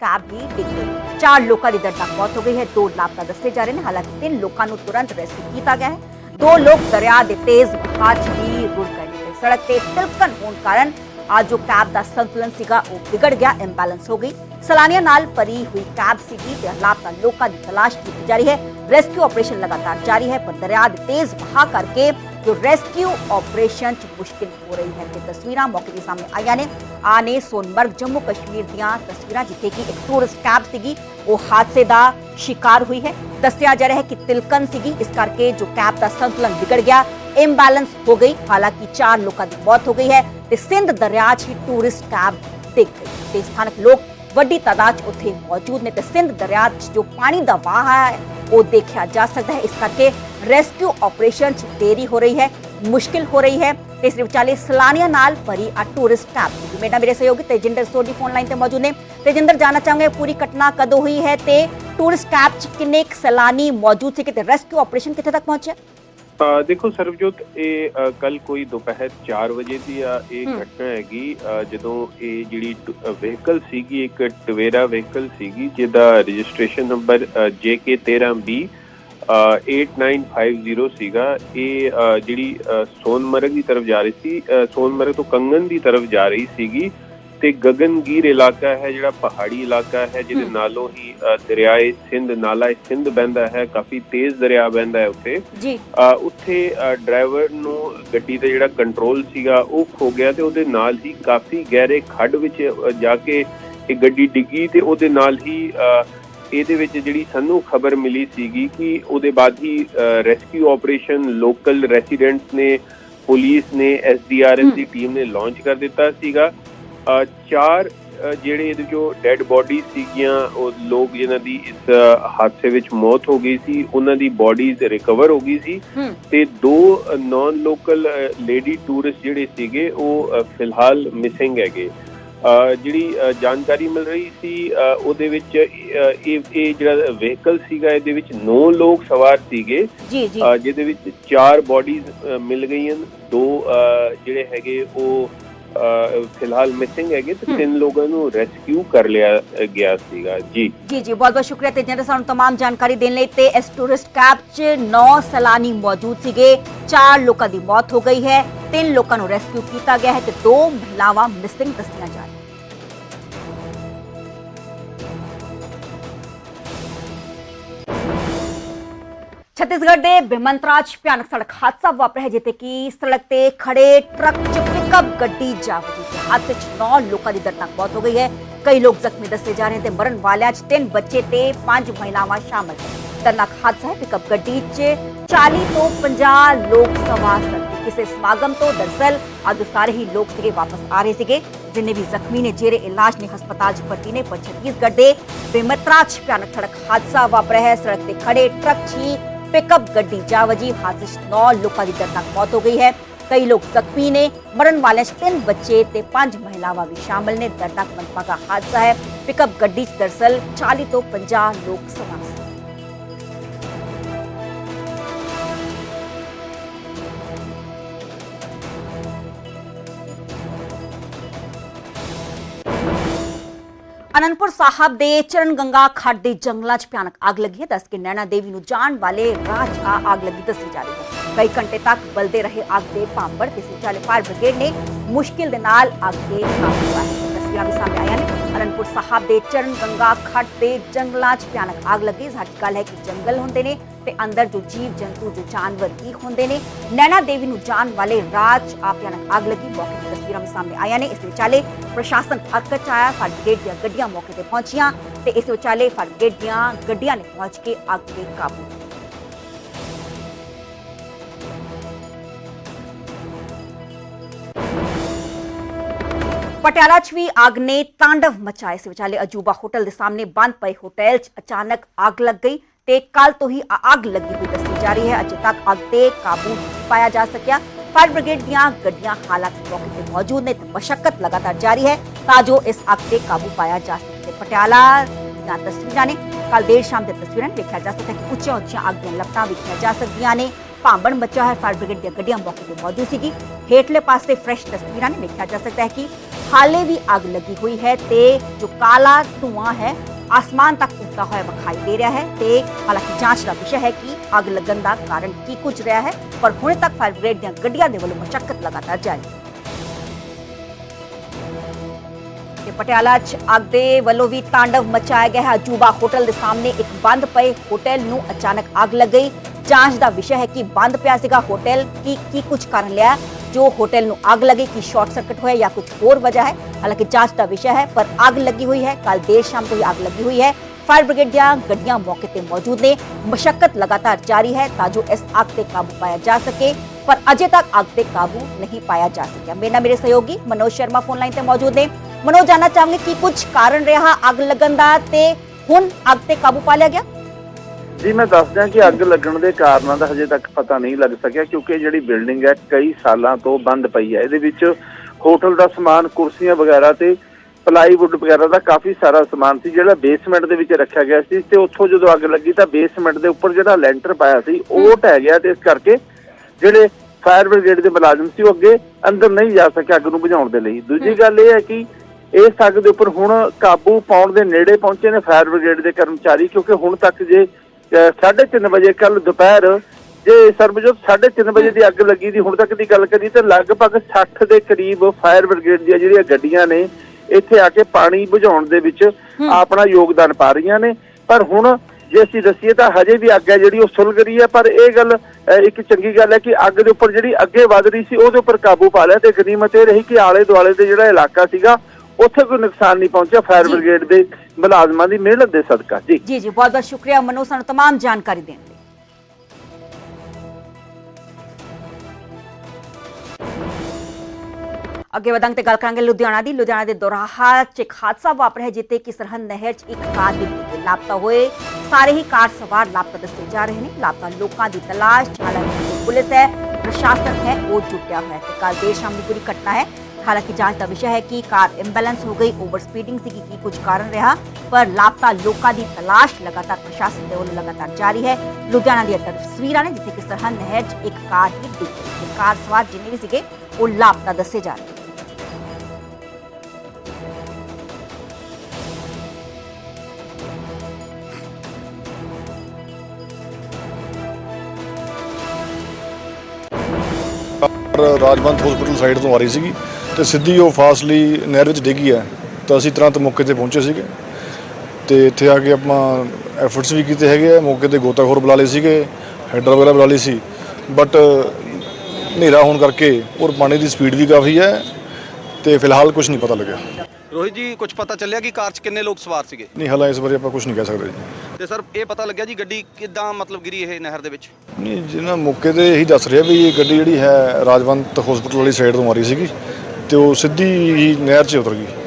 Cab ਵੀ ਡਿੱਗ ਗਈ ਚਾਰ ਲੋਕਾਂ ਦੀ ਦਰਦਨਾਕ ਮੌਤ ਹੋ ਗਈ ਹੈ ਦੋ ਲਾਪਤਾ ਦੱਸੇ ਜਾ ਰਹੇ ਨੇ ਹਾਲਾਂਕਿ ਤਿੰਨ ਲੋਕਾਂ ਨੂੰ ਤੁਰੰਤ ਰੈਸਕਿਊ ਕੀਤਾ ਗਿਆ ਹੈ ਦੋ ਲੋਕ ਦਰਿਆ ਦੇ ਤੇਜ਼ ਬਹਾਅ 'ਚ ਵੀ ਰੁੜ ਗਏ ਨੇ ਤੇ ਸੜਕ ਤੇ ਤਿਲਕਣ ਹੋਣ ਕਾਰਨ ਅੱਜ ਜੋ ਕੈਬ ਦਾ ਸੰਤੁਲਨ ਸੀਗਾ ਉਹ ਵਿਗੜ ਗਿਆ ਇੰਬੈਲੈਂਸ ਹੋ ਗਈ ਸਲਾਨੀਆਂ ਨਾਲ ਭਰੀ ਹੋਈ ਕੈਬ ਸੀਗੀ ਤੇ ਲਾਪਤਾ ਲੋਕਾਂ ਦੀ ਤਲਾਸ਼ ਕੀਤੀ ਜਾ ਰਹੀ ਹੈ ਰੈਸਕਿਊ ਆਪਰੇਸ਼ਨ ਲਗਾਤਾਰ ਜਾਰੀ ਹੈ ਪਰ ਦਰਿਆ ਦੇ ਤੇਜ਼ ਵਹਾਅ ਕਰਕੇ ਜੋ ਰੈਸਕਿਊ ਆਪਰੇਸ਼ਨ ਚ ਮੁਸ਼ਕਿਲ ਹੋ ਰਹੀ ਹੈ ਤੇ ਤਸਵੀਰਾਂ ਮੌਕੇ ਦੇ ਸਾਹਮਣੇ ਆਈਆਂ ਨੇ ਆ ਨੇ ਸੋਨਮਰਗ ਜੰਮੂ ਕਸ਼ਮੀਰ ਦੀਆਂ ਤਸਵੀਰਾਂ ਜਿੱਥੇ ਕਿ ਇੱਕ ਟੂਰਿਸਟ ਕੈਬ ਸੀਗੀ ਉਹ ਹਾਦਸੇ ਦਾ ਸ਼ਿਕਾਰ ਹੋਈ ਹੈ ਦੱਸਿਆ ਜਾ ਰਿਹਾ ਹੈ ਕਿ ਤਿਲਕਨ ਸੀਗੀ ਇਸ ਕਰਕੇ ਜੋ ਕੈਬ ਦਾ ਸੰਤੁਲਨ ਵਿਗੜ ਗਿਆ ਇੰਬੈਲੈਂਸ ਹੋ ਗਈ ਹਾਲਾਂਕਿ ਚਾਰ ਲੋਕਾਂ ਦੀ ਮੌਤ ਹੋ ਗਈ ਹੈ ਤੇ ਸਿੰਧ ਦਰਿਆ 'ਚ ਹੀ ਟੂਰਿਸਟ ਕੈਬ ਡਿੱਗ ਗਈ ਤੇ ਸਥਾਨਕ ਲੋਕ ਵੱਡੀ ਤਾਦਾਦ 'ਚ ਉੱਥੇ ਮੌਜੂਦ ਨੇ ਤੇ ਸਿੰਧ ਦਰਿਆ 'ਚ ਜੋ ਪਾਣੀ ਦਾ ਵਾਹ ਹੈ, ਉਹ ਦੇਖਿਆ ਜਾ ਸਕਦਾ ਹੈ। ਇਸ ਕਰਕੇ ਰੈਸਕਿਊ ਆਪਰੇਸ਼ਨ 'ਚ ਦੇਰੀ ਹੋ ਰਹੀ ਹੈ, ਮੁਸ਼ਕਿਲ ਹੋ ਰਹੀ ਹੈ ਤੇ ਇਸ ਵਿਚਾਲੇ ਸਲਾਨੀਆਂ ਨਾਲ ਭਰੀ ਆ ਟੂਰਿਸਟ ਕੈਬ ਸੀ ਮੇਰਾ ਮੇਰੇ ਸਹਿਯੋਗੀ ਤੇਜਿੰਦਰ ਸੋਢੀ ਫੋਨ ਲਾਈਨ ਤੇ ਮੌਜੂਦ ਨੇ। ਤੇਜਿੰਦਰ ਜਾਨਣਾ ਚਾਹਾਂਗੇ ਪੂਰੀ ਘਟਨਾ ਕਦੋਂ ਹੋਈ ਹੈ ਤੇ ਟੂਰਿਸਟ ਕੈਬ 'ਚ ਕਿੰਨੇ ਕੁ ਸੈਲਾਨੀ ਮੌਜੂਦ ਸੀ ਤੇ ਰੈਸਕਿਊ ਆਪਰੇਸ਼ਨ ਕਿੱਥੇ ਤੱਕ ਪਹੁੰਚਿਆ? ਦੇਖੋ ਸਰਬਜੋਤ ਇਹ ਕੱਲ ਕੋਈ ਦੁਪਹਿਰ 4 ਵਜੇ ਦੀ ਆ ਇਹ। ਘਟਨਾ ਹੈਗੀ। ਜਦੋਂ ਇਹ ਜਿਹੜੀ ਵਹੀਕਲ ਸੀਗੀ ਇੱਕ ਟਵੇਰਾ ਵਹੀਕਲ ਸੀਗੀ ਜਿਹਦਾ ਰਜਿਸਟ੍ਰੇਸ਼ਨ ਨੰਬਰ JK13B 8950 ਸੀਗਾ। ਇਹ ਜਿਹੜੀ ਸੋਨਮਰਗ ਦੀ ਤਰਫ ਜਾ ਰਹੀ ਸੀ ਸੋਨਮਰਗ ਤੋਂ ਕੰਗਨ ਦੀ ਤਰਫ ਜਾ ਰਹੀ ਸੀਗੀ। ਤੇ ਗਗਨਗੀਰ ਇਲਾਕਾ ਹੈ ਜਿਹੜਾ ਪਹਾੜੀ ਇਲਾਕਾ ਹੈ ਜਿਹਦੇ। ਨਾਲੋਂ ਹੀ ਦਰਿਆਏ ਸਿੰਧ ਨਾਲਾ ਸਿੰਧ ਬਹਿੰਦਾ ਹੈ ਕਾਫੀ ਤੇਜ਼ ਦਰਿਆ ਬਹਿੰਦਾ ਹੈ ਉੱਥੇ ਜੀ ਉੱਥੇ ਡਰਾਈਵਰ ਨੂੰ ਗੱਡੀ ਦਾ ਜਿਹੜਾ ਕੰਟਰੋਲ ਸੀਗਾ ਉਹ ਖੋ ਗਿਆ ਤੇ ਉਹਦੇ ਨਾਲ ਹੀ ਕਾਫੀ ਗਹਿਰੇ ਖੱਡ ਵਿੱਚ ਜਾ ਕੇ ਇਹ ਗੱਡੀ ਡਿੱਗੀ ਤੇ ਉਹਦੇ ਨਾਲ ਹੀ ਇਹਦੇ ਵਿੱਚ ਜਿਹੜੀ ਸਾਨੂੰ ਖਬਰ ਮਿਲੀ ਸੀਗੀ ਕਿ ਉਹਦੇ ਬਾਅਦ ਹੀ ਰੈਸਕਿਊ ਆਪਰੇਸ਼ਨ ਲੋਕਲ ਰੈਸੀਡੈਂਟਸ ਨੇ ਪੁਲਿਸ ਨੇ ਐਸਡੀਆਰਐਫ। ਦੀ ਟੀਮ ਨੇ ਲਾਂਚ ਕਰ ਦਿੱਤਾ ਸੀਗਾ ਚਾਰ ਜਿਹੜੇ ਇਹਦੇ ਜੋ ਡੈੱਡ ਬੋਡੀਜ਼ ਸੀਗੀਆਂ ਉਹ ਲੋਕ ਜਿਨ੍ਹਾਂ ਦੀ ਇਸ ਹਾਦਸੇ ਵਿੱਚ ਮੌਤ ਹੋ ਗਈ ਸੀ ਉਹਨਾਂ ਦੀ ਬੋਡੀਜ਼ ਰਿਕਵਰ ਹੋ ਗਈ ਸੀ। ਤੇ ਦੋ ਨਾਨ ਲੋਕਲ ਲੇਡੀ ਟੂਰਿਸਟ ਜਿਹੜੇ ਸੀਗੇ ਉਹ ਫਿਲਹਾਲ ਮਿਸਿੰਗ ਹੈਗੇ। ਜਿਹੜੀ ਜਾਣਕਾਰੀ ਮਿਲ ਰਹੀ ਸੀ ਉਹਦੇ ਵਿੱਚ ਇਹ ਇਹ ਜਿਹੜਾ ਵਹੀਕਲ ਸੀਗਾ ਇਹਦੇ ਵਿੱਚ 9 ਲੋਕ ਸਵਾਰ ਸੀਗੇ। ਜੀ ਜੀ। ਅ, ਜਿਹਦੇ ਵਿੱਚ ਚਾਰ ਬੋਡੀਜ਼ ਮਿਲ ਗਈਆਂ। ਦੋ ਜਿਹੜੇ ਹੈਗੇ ਉਹ ਫਿਲਹਾਲ ਮਿਸਿੰਗ ਹੈਗੇ ਤੇ ਹਮ। ਤਿੰਨ ਲੋਕਾਂ ਨੂੰ ਰੈਸਕਿਊ ਕਰ ਲਿਆ ਅ, ਗਿਆ ਸੀਗਾ ਜੀ ਜੀ ਜੀ ਬਹੁਤ ਬਹੁਤ ਸ਼ੁਕਰੀਆ ਤੇਜਿੰਦਰ ਸਾਨੂੰ तमाम ਜਾਣਕਾਰੀ ਦੇਣ ਲਈ ਤੇ ਇਸ ਟੂਰਿਸਟ ਕੈਬ 'ਚ 9 ਸੈਲਾਨੀ ਮੌਜੂਦ ਸੀਗੇ ਚਾਰ ਲੋਕਾਂ ਦੀ ਮੌਤ ਹੋ ਗਈ ਹੈ ਤਿੰਨ ਲੋਕਾਂ ਨੂੰ ਰੈਸਕਿਊ ਕੀਤਾ ਗਿਆ ਹੈ ਤੇ ਦੋ ਮਹਿਲਾਵਾਂ ਮਿਸਿੰਗ ਦੱਸੀਆਂ ਜਾ ਰਹੀਆਂ ਛੱਤੀਸਗੜ੍ਹ ਦੇ ਬਿਮੰਤਰਾ 'ਚ ਭਿਆਨਕ ਸੜਕ ਹਾਦਸਾ ਵਾਪਰਿਆ ਹੈ ਜਿੱਥੇ ਕਿ ਸੜਕ ਤੇ ਖੜੇ ਟਰੱਕ 'ਚ ਪਿਕਅਪ ਗੱਡੀ ਜਾ ਵੱਜੀ ਤੇ ਹਾਦਸੇ 'ਚ 9 ਲੋਕਾਂ ਦੀ ਦਰਦਨਾਕ ਮੌਤ ਹੋ ਗਈ ਹੈ ਕਈ ਲੋਕ ਜ਼ਖਮੀ ਦੱਸੇ ਜਾ ਰਹੇ ਹਨ ਤੇ ਮਰਨ ਵਾਲਿਆਂ 'ਚ ਤਿੰਨ ਬੱਚੇ ਤੇ ਪੰਜ ਮਹਿਲਾਵਾਂ ਸ਼ਾਮਲ ਹਨ ਦਰਦਨਾਕ ਹਾਦਸਾ ਹੈ ਪਿਕਅਪ ਗੱਡੀ 'ਚ 40 ਤੋਂ 50 ਲੋਕ ਸਵਾਰ ਸਨ ਤੇ ਕਿਸੇ ਸਮਾਗਮ ਤੋਂ ਦਰਸਲ ਅੱਜ ਸਾਰੇ ਹੀ ਲੋਕ ਸੀਗੇ ਵਾਪਸ ਆ ਰਹੇ ਸੀਗੇ ਜਿੰਨੇ ਵੀ ਜ਼ਖਮੀ ਨੇ ਜਿਹੜੇ ਇਲਾਜ ਨੇ ਹਸਪਤਾਲ 'ਚ ਭਰਤੀ ਨੇ ਪਰ ਛੱਤੀਸਗੜ੍ਹ ਦੇ ਬਿਮਤਰਾ 'ਚ ਭਿਆਨਕ ਸੜਕ ਹਾਦਸਾ ਵਾਪਰਿਆ ਹੈ ਸੜਕ ਤੇ ਖੜੇ ਟਰੱਕ 'ਚ ਹੀ ਪਿਕਅਪ ਗੱਡੀ ਜਾ ਵਜੀ ਹਾਦਸੇ 'ਚ 9 ਲੋਕਾਂ ਦੀ ਦਰਦਨਾਕ ਮੌਤ ਹੋ ਗਈ ਹੈ ਕਈ ਲੋਕ ਜ਼ਖਮੀ ਨੇ ਮਰਨ ਵਾਲਿਆਂ 'ਚ ਤਿੰਨ ਬੱਚੇ ਤੇ ਪੰਜ ਮਹਿਲਾਵਾਂ ਵੀ ਸ਼ਾਮਲ ਨੇ ਦਰਦਨਾਕ ਮੰਦਭਾਗਾ ਹਾਦਸਾ ਹੈ ਪਿਕਅਪ ਗੱਡੀ 'ਚ ਦਰਸਲ 40 ਤੋਂ 50 ਲੋਕ ਸਵਾਰ ਸਨ ਅਨੰਦਪੁਰ ਸਾਹਿਬ ਦੇ ਚਰਨ ਗੰਗਾ ਖੱਡ ਦੇ ਜੰਗਲਾਂ 'ਚ ਭਿਆਨਕ ਅੱਗ ਲੱਗੀ ਹੈ ਦੱਸ ਕੇ ਨੈਣਾ ਦੇਵੀ ਨੂੰ ਜਾਣ ਵਾਲੇ ਰਾਹ 'ਚ ਆ ਅੱਗ ਲੱਗੀ ਦੱਸੀ ਜਾ ਰਹੀ ਹੈ ਕਈ ਘੰਟੇ ਤੱਕ ਬਲਦੇ ਰਹੇ ਅੱਗ ਦੇ ਭਾਂਬੜ ਤੇ ਸਿਚਾਲੇ ਫਾਇਰ ਬ੍ਰਿਗੇਡ ਨੇ ਮੁਸ਼ਕਿਲ ਦੇ ਨਾਲ ਅੱਗ ਤੇ ਕਾਬੂ ਪਾਇਆ ਤਸਵੀਰਾਂ ਵੀ ਸਾਹਮਣੇ ਆਈਆਂ ਨੇ। ਅਨੰਦਪੁਰ ਸਾਹਿਬ ਦੇ ਚਰਨ ਗੰਗਾ ਖੱਡ ਦੇ ਜੰਗਲਾਂ 'ਚ ਭਿਆਨਕ ਅੱਗ ਲੱਗੀ। ਸਾਡੀ ਗੱਲ ਹੈ ਕਿ ਜੰਗਲ ਹੁੰਦੇ ਨੇ ਤੇ ਅੰਦਰ ਜੋ ਜੀਵ, ਜੰਤੂ, ਜੋ ਜਾਨਵਰ ਵੀ ਹੁੰਦੇ ਨੇ, ਨੈਣਾ ਦੇਵੀ ਨੂੰ ਜਾਣ ਵਾਲੇ ਰਾਹ 'ਚ ਆ ਭਿਆਨਕ ਅੱਗ ਲੱਗੀ। ਮੌਕੇ ਦੀ ਤਸਵੀਰਾਂ ਵੀ ਸਾਹਮਣੇ ਆਈਆਂ ਨੇ। ਇਸ ਵਿਚਾਲੇ ਪ੍ਰਸ਼ਾਸਨ ਅੱਗ 'ਚ ਆਇਆ ਫਾਇਰ ਬ੍ਰਿਗੇਡ ਦੀਆਂ ਗੱਡੀਆਂ ਮੌਕੇ ਤੇ ਪਹੁੰਚੀਆਂ ਤੇ ਇਸ ਵਿਚਾਲੇ ਫਾਇਰ ਬ੍ਰਿਗੇਡ ਦੀਆਂ ਗੱਡੀਆਂ ਨੇ ਪਹੁੰਚ ਕੇ ਅੱਗ ਤੇ ਕਾਬੂ ਪਟਿਆਲਾ 'ਚ ਵੀ ਅੱਗ ਨੇ ਤਾਂਡਵ ਮਚਾਇਆ ਇਸ ਵਿਚਾਲੇ ਅਜੂਬਾ ਹੋਟਲ ਦੇ ਸਾਹਮਣੇ ਬੰਦ ਪਏ ਹੋਟਲ 'ਚ ਅਚਾਨਕ ਅੱਗ ਲੱਗ ਗਈ ਤੇ ਕੱਲ ਤੋਂ ਹੀ ਅੱਗ ਲੱਗੀ ਹੋਈ ਦੱਸੀ ਜਾ ਰਹੀ ਹੈ। ਅਜੇ ਤੱਕ ਅੱਗ ਤੇ ਕਾਬੂ ਪਾਇਆ ਜਾ ਸਕਿਆ। ਫਾਇਰ ਬ੍ਰਿਗੇਡ ਦੀਆਂ ਗੱਡੀਆਂ ਹਾਲਾਤ ਮੌਕੇ ਤੇ ਮੌਜੂਦ ਨੇ ਤੇ ਮਸ਼ੱਕਤ ਲਗਾਤਾਰ ਜਾਰੀ ਹੈ ਤਾਂ ਜੋ ਇਸ ਅੱਗ ਤੇ ਕਾਬੂ ਪਾਇਆ ਜਾ ਸਕੇ। ਪਟਿਆਲਾ ਦੀਆਂ ਤਸਵੀਰਾਂ ਨੇ ਕੱਲ ਦੇਰ ਸ਼ਾਮ ਦੀਆਂ ਤਸਵੀਰਾਂ ਨੂੰ ਵੇਖਿਆ ਜਾ ਸਕਦਾ ਕਿ ਉੱਚੀਆਂ ਉੱਚੀਆਂ ਅੱਗ ਦੀਆਂ ਲਪਟਾਂ ਵੇਖੀਆਂ ਜਾ ਸਕਦੀਆਂ ਨੇ। ਭਾਂਬਣ ਮੱਚਾ ਹੈ ਫਾਇਰ ਬ੍ਰਿਗੇਡ ਦੀਆਂ ਗੱਡੀਆਂ ਮੌਕੇ ਤੇ ਮੌਜੂਦ ਸੀਗੀ। ਹੇਠਲੇ ਪਾਸੇ ਫਰੈਸ਼ ਤਸਵੀਰਾਂ ਨੇ ਵੇਖਿਆ ਜਾ ਸਕਦਾ ਹੈ ਕਿ ਹਾਲੇ ਵੀ ਅੱਗ ਲੱਗੀ ਹੋਈ ਹੈ ਤੇ ਜੋ ਕਾਲਾ ਧੂਆਂ ਹੈ, ਆਸਮਾਨ ਤੱਕ ਉੱਠਦਾ ਹੋਇਆ ਵਿਖਾਈ ਦੇ ਰਿਹਾ ਹੈ ਤੇ ਹਾਲਾਂਕਿ ਜਾਂਚ ਦਾ ਵਿਸ਼ਾ ਹੈ ਕਿ ਅੱਗ ਲੱਗਣ ਦਾ ਕਾਰਨ ਕੀ ਕੁਝ ਰਿਹਾ ਹੈ, ਪਰ ਹੁਣ ਤੱਕ ਫਾਇਰ ਬ੍ਰਿਗੇਡ ਦੀਆਂ ਗੱਡੀਆਂ ਦੇ ਵੱਲੋਂ ਮਸ਼ੱਕਤ ਲਗਾਤਾਰ ਜਾਰੀ। ਹੈ ਤੇ ਪਟਿਆਲਾ 'ਚ ਅੱਗ ਦੇ ਵੱਲੋਂ ਵੀ ਤਾਂਡਵ ਮਚਾਇਆ ਗਿਆ ਹੈ। ਅਜੂਬਾ ਹੋਟਲ ਦੇ ਸਾਹਮਣੇ ਇੱਕ ਬੰਦ ਪਏ ਹੋਟਲ ਨੂੰ ਅਚਾਨਕ ਅੱਗ ਲੱਗ ਗਈ। ਜਾਂਚ ਦਾ ਵਿਸ਼ਾ ਹੈ ਕਿ ਬੰਦ ਪਿਆ ਸੀਗਾ ਹੋਟਲ। ਕੀ ਕੀ ਕੁਝ ਕਾਰਨ ਲਿਆ? ਜੋ ਹੋਟਲ ਨੂੰ ਅੱਗ ਲੱਗੀ ਕਿ ਸ਼ਾਰਟ ਸਰਕਟ ਹੋਇਆ ਜਾਂ ਕੁਝ ਹੋਰ ਵਜ੍ਹਾ ਹੈ ਹਾਲਾਂਕਿ ਜਾਂਚ ਦਾ ਵਿਸ਼ਾ ਹੈ ਪਰ ਅੱਗ ਲੱਗੀ ਹੋਈ ਹੈ ਕੱਲ ਦੇਰ ਸ਼ਾਮ ਤੋਂ ਹੀ ਅੱਗ ਲੱਗੀ ਹੋਈ ਹੈ ਫਾਇਰ ਬ੍ਰਿਗੇਡ ਦੀਆਂ ਗੱਡੀਆਂ ਮੌਕੇ ਤੇ ਮੌਜੂਦ ਨੇ ਮਸ਼ੱਕਤ ਲਗਾਤਾਰ ਜਾਰੀ ਹੈ ਤਾਂ ਜੋ ਇਸ ਅੱਗ ਤੇ ਕਾਬੂ ਪਾਇਆ ਜਾ ਸਕੇ ਪਰ ਅਜੇ ਤੱਕ ਅੱਗ ਤੇ ਕਾਬੂ ਨਹੀਂ ਪਾਇਆ ਜਾ ਸਕਿਆ ਮੇਰੇ ਨਾਲ ਮੇਰੇ ਸਹਿਯੋਗੀ ਮਨੋਜ ਸ਼ਰਮਾ ਫੋਨ ਲਾਈਨ ਤੇ ਮੌਜੂਦ ਨੇ ਮਨੋਜ ਜਾਨਣਾ ਚਾਹਾਂਗੇ ਕਿ ਕੁਝ ਕਾਰਨ ਰਿਹਾ ਅੱਗ ਲੱਗਣ ਦਾ ਤੇ ਹੁਣ ਅੱਗ ਤੇ ਕਾਬੂ ਪਾ ਲਿਆ ਗਿਆ ਜੀ ਮੈਂ ਦੱਸਦਾ ਕਿ ਅੱਗ ਲੱਗਣ ਦੇ ਕਾਰਨਾਂ ਦਾ ਹਜੇ ਤੱਕ ਪਤਾ ਨਹੀਂ ਲੱਗ ਸਕਿਆ ਕਿਉਂਕਿ ਜਿਹੜੀ ਬਿਲਡਿੰਗ ਹੈ ਕਈ ਸਾਲਾਂ ਤੋਂ ਬੰਦ ਪਈ ਹੈ। ਇਹਦੇ ਵਿੱਚ ਹੋਟਲ ਦਾ ਸਮਾਨ ਕੁਰਸੀਆਂ ਵਗੈਰਾ ਤੇ ਪਲਾਈਵੁੱਡ ਵਗੈਰਾ ਦਾ ਕਾਫੀ ਸਾਰਾ ਸਮਾਨ ਸੀ ਜਿਹੜਾ ਬੇਸਮੈਂਟ ਦੇ ਵਿੱਚ ਰੱਖਿਆ ਗਿਆ ਸੀ ਤੇ ਉੱਥੋਂ ਜਦੋਂ ਅੱਗ ਲੱਗੀ ਤਾਂ ਬੇਸਮੈਂਟ ਦੇ ਉੱਪਰ ਜਿਹੜਾ ਲੈਂਟਰ ਪਾਇਆ ਸੀ ਉਹ ਢਹਿ ਗਿਆ ਤੇ ਇਸ ਕਰਕੇ ਜਿਹੜੇ ਫਾਇਰ ਬ੍ਰਿਗੇਡ ਦੇ ਮੁਲਾਜ਼ਮ ਸੀ ਉਹ ਅੱਗੇ ਅੰਦਰ ਨਹੀਂ ਜਾ ਸਕੇ ਅੱਗ ਨੂੰ ਬੁਝਾਉਣ ਦੇ ਲਈ। ਦੂਜੀ ਗੱਲ ਇਹ ਹੈ ਕਿ ਇਸ ਅੱਗ ਦੇ ਉੱਪਰ ਹੁਣ ਕਾਬੂ ਪਾਉਣ ਦੇ ਨੇੜੇ ਪਹੁੰਚੇ ਨੇ ਫਾਇਰ ਬ੍ਰਿਗੇਡ ਦੇ ਕਰਮਚਾਰੀ ਕਿਉਂਕਿ ਹੁਣ ਤੱਕ ਜੇ 3:30 ਵਜੇ ਕੱਲ ਦੁਪਹਿਰ ਜੇ ਸਰਬਜੋਤ 3:30 ਵਜੇ ਦੀ ਅੱਗ ਲੱਗੀ ਦੀ ਹੁਣ ਤੱਕ ਦੀ ਗੱਲ ਕਰੀ ਤੇ ਲਗਭਗ 60 ਦੇ ਕਰੀਬ ਫਾਇਰ ਬ੍ਰਿਗੇਡ ਦੀਆਂ ਜਿਹੜੀਆਂ ਗੱਡੀਆਂ ਨੇ ਇੱਥੇ ਆ ਕੇ ਪਾਣੀ ਬੁਝਾਉਣ ਦੇ ਵਿੱਚ ਆਪਣਾ ਯੋਗਦਾਨ ਪਾ ਰਹੀਆਂ ਨੇ। ਪਰ ਹੁਣ ਜੇ ਅਸੀਂ ਦੱਸੀਏ ਤਾਂ ਹਜੇ ਵੀ ਅੱਗ ਹੈ ਜਿਹੜੀ ਉਹ ਸੁਲਗ ਰਹੀ ਹੈ। ਪਰ ਇਹ ਗੱਲ ਇੱਕ ਚੰਗੀ ਗੱਲ ਹੈ ਕਿ ਅੱਗ ਦੇ ਉੱਪਰ ਜਿਹੜੀ ਅੱਗੇ ਵੱਧ ਰਹੀ ਸੀ ਉਹਦੇ ਉੱਪਰ ਕਾਬੂ ਪਾ ਲਿਆ ਤੇ ਗਨੀਮਤ ਇਹ ਰਹੀ ਕਿ ਆਲੇ ਦੁਆਲੇ ਦੇ ਜਿਹੜਾ ਇਲਾਕਾ ਸੀਗਾ ਉੱਥੇ ਕੋਈ ਨੁਕਸਾਨ ਨਹੀਂ ਪਹੁੰਚਿਆ ਫਾਇਰ ਜੀ। ਬ੍ਰਿਗੇਡ ਦੇ ਮੁਲਾਜ਼ਮਾਂ ਦੀ ਮਿਹਨਤ ਦੇ ਸਦਕਾ ਜੀ ਜੀ ਜੀ ਬਹੁਤ ਬਹੁਤ ਸ਼ੁਕਰੀਆ ਮਨੋਜ ਸਾਨੂੰ तमाम ਜਾਣਕਾਰੀ ਦੇਣ ਲਈ ਅੱਗੇ ਵਧਾਂਗੇ ਤੇ ਗੱਲ ਕਰਾਂਗੇ ਲੁਧਿਆਣਾ ਦੀ ਲੁਧਿਆਣਾ ਦੇ ਦੋਰਾਹਾ 'ਚ ਇੱਕ ਹਾਦਸਾ ਵਾਪਰਿਆ ਹੈ ਜਿੱਥੇ ਕਿ ਸਰਹੰਦ ਨਹਿਰ 'ਚ ਇੱਕ ਕਾਰ ਡਿੱਗ ਗਈ ਲਾਪਤਾ ਹੋਏ ਸਾਰੇ ਹੀ ਕਾਰ ਸਵਾਰ ਲਾਪਤਾ ਦੱਸੇ ਜਾ ਰਹੇ ਨੇ ਲਾਪਤਾ ਲੋਕਾਂ ਦੀ ਤਲਾਸ਼ 'ਚ ਹਾਲਾਂਕਿ ਜੋ ਪੁਲਿਸ ਹੈ ਪ੍ਰਸ਼ਾਸਨ ਹੈ ਉਹ ਜੁਟਿਆ ਹੋਇਆ ਹੈ ਤੇ ਕੱਲ ਦੇਰ ਸ਼ਾਮ ਦੀ ਪੂਰੀ ਘਟਨਾ ਹੈ ਹਾਲਾਂਕਿ ਜਾਂਚ ਦਾ ਵਿਸ਼ਾ ਹੈ ਕਿ ਕਾਰ ਇੰਬੈਲੈਂਸ ਹੋ ਗਈ ਓਵਰ ਸਪੀਡਿੰਗ ਸੀ ਕਿ ਕੀ ਕੁਝ ਕਾਰਨ ਰਿਹਾ ਪਰ ਲਾਪਤਾ ਲੋਕਾਂ ਦੀ ਤਲਾਸ਼ ਲਗਾਤਾਰ ਪ੍ਰਸ਼ਾਸਨ ਦੇ ਵੱਲੋਂ ਲਗਾਤਾਰ ਜਾਰੀ ਹੈ ਲੁਧਿਆਣਾ ਦੀਆਂ ਤਸਵੀਰਾਂ ਨੇ ਜਿੱਥੇ ਕਿ ਸਰਹੰਦ ਨਹਿਰ 'ਚ ਇੱਕ ਕਾਰ ਹੀ ਡਿੱਗ ਗਈ ਤੇ ਕਾਰ ਸਵਾਰ ਜਿੰਨੇ ਵੀ ਸੀਗੇ ਉਹ ਲਾਪਤਾ ਦੱਸੇ ਜਾ ਰਹੇ ਨੇ ਕਾਰ ਰਾਜਵੰਤ ਹਸਪੀਟਲ ਸਾਈਡ ਤੋਂ ਆ ਰਹੀ ਸੀਗੀ ਤੇ ਸਿੱਧੀ ਉਹ ਫਾਸਟਲੀ ਨਹਿਰ ਵਿੱਚ ਡਿੱਗੀ ਹੈ। ਤਾਂ ਅਸੀਂ ਤੁਰੰਤ ਮੌਕੇ ਤੇ ਪਹੁੰਚੇ ਸੀਗੇ। ਤੇ ਇੱਥੇ ਆ ਕੇ ਆਪਾਂ ਐਫਰਟਸ ਵੀ ਕੀਤੇ ਹੈਗੇ ਆ। ਮੌਕੇ ਤੇ ਗੋਤਾਖੋਰ ਬੁਲਾ ਲਏ ਸੀਗੇ ਹੈਡਰ ਵਗੈਰਾ ਬੁਲਾ ਲਈ ਸੀ। ਬਟ ਹਨੇਰਾ ਹੋਣ ਕਰਕੇ ਔਰ ਪਾਣੀ ਦੀ ਸਪੀਡ ਵੀ ਕਾਫੀ ਹੈ ਤੇ ਫਿਲਹਾਲ ਕੁਝ ਨਹੀਂ ਪਤਾ ਲੱਗਿਆ। ਰੋਹਿਤ ਜੀ ਕੁਝ ਪਤਾ ਚੱਲਿਆ ਕਿ ਕਾਰ 'ਚ ਕਿੰਨੇ ਲੋਕ ਸਵਾਰ ਸੀਗੇ? ਨਹੀਂ ਹਾਲਾਂ ਇਸ ਬਾਰੇ ਆਪਾਂ ਕੁਝ ਨਹੀਂ ਕਹਿ ਸਕਦੇ ਜੀ। ਤੇ ਸਰ ਇਹ ਪਤਾ ਲੱਗਿਆ ਜੀ ਗੱਡੀ ਕਿੱਦਾਂ ਮਤਲਬ ਗਿਰੀ ਇਹ ਨਹਿਰ ਦੇ ਵਿੱਚ? ਨਹੀਂ ਜਿਹਨਾਂ ਮੌਕੇ ਤੇ ਇਹੀ ਦੱਸ ਰਿਹਾ ਵੀ ਇਹ ਗੱਡੀ ਜਿਹੜੀ ਹੈ ਰਾਜਵੰਤ ਹਸਪੀਟਲ ਵਾਲੀ ਸਾਈਡ ਤੋਂ ਰਹੀ ਸੀਗੀ। ਤੇ ਉਹ ਸਿੱਧੀ ਹੀ ਨਹਿਰ 'ਚ ਉਤਰ ਗਈ।